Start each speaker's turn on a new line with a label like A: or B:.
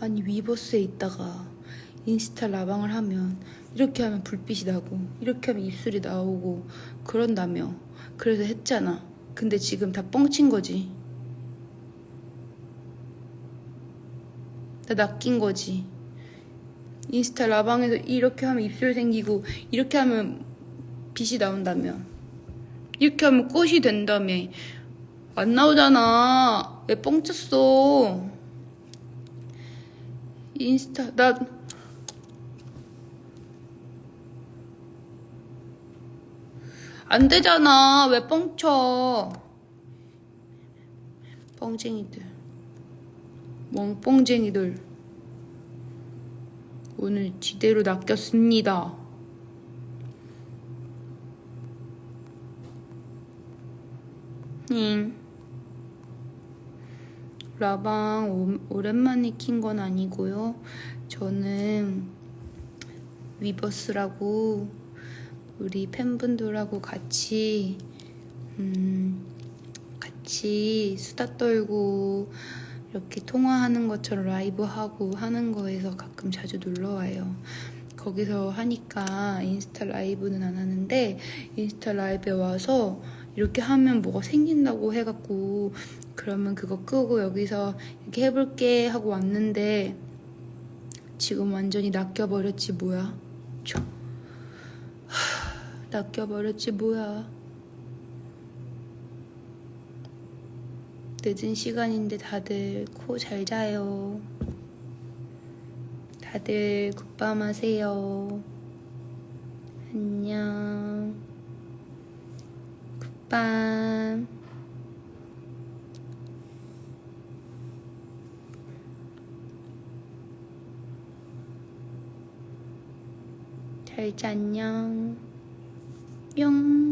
A: 아니 위버스에 있다가 인스타 라방을 하면 이렇게 하면 불빛이 나고 이렇게 하면 입술이 나오고 그런다며. 그래서 했잖아. 근데 지금 다 뻥친 거지. 다 낚인 거지. 인스타 라방에서 이렇게 하면 입술 생기고 이렇게 하면 빛이 나온다며. 이렇게 하면 꽃이 된다며. 안 나오잖아. 왜 뻥쳤어 인스타 나 안 되잖아. 왜 뻥쳐? 뻥쟁이들. 멍뻥쟁이들. 오늘 지대로 낚였습니다. 응. 라방 오, 오랜만에 킨 건 아니고요. 저는 위버스라고 우리 팬분들하고 같이 음, 같이 수다 떨고 이렇게 통화하는 것처럼 라이브 하고 하는 거에서 가끔 자주 놀러 와요. 거기서 하니까 인스타 라이브는 안 하는데 인스타 라이브에 와서 이렇게 하면 뭐가 생긴다고 해갖고 그러면 그거 끄고 여기서 이렇게 해볼게 하고 왔는데 지금 완전히 낚여버렸지 뭐야. 저. 낚여버렸지 뭐야. 늦은 시간인데 다들 코 잘 자요. 다들 굿밤 하세요. 안녕. 굿밤. 잘 자, 안녕. 뿅.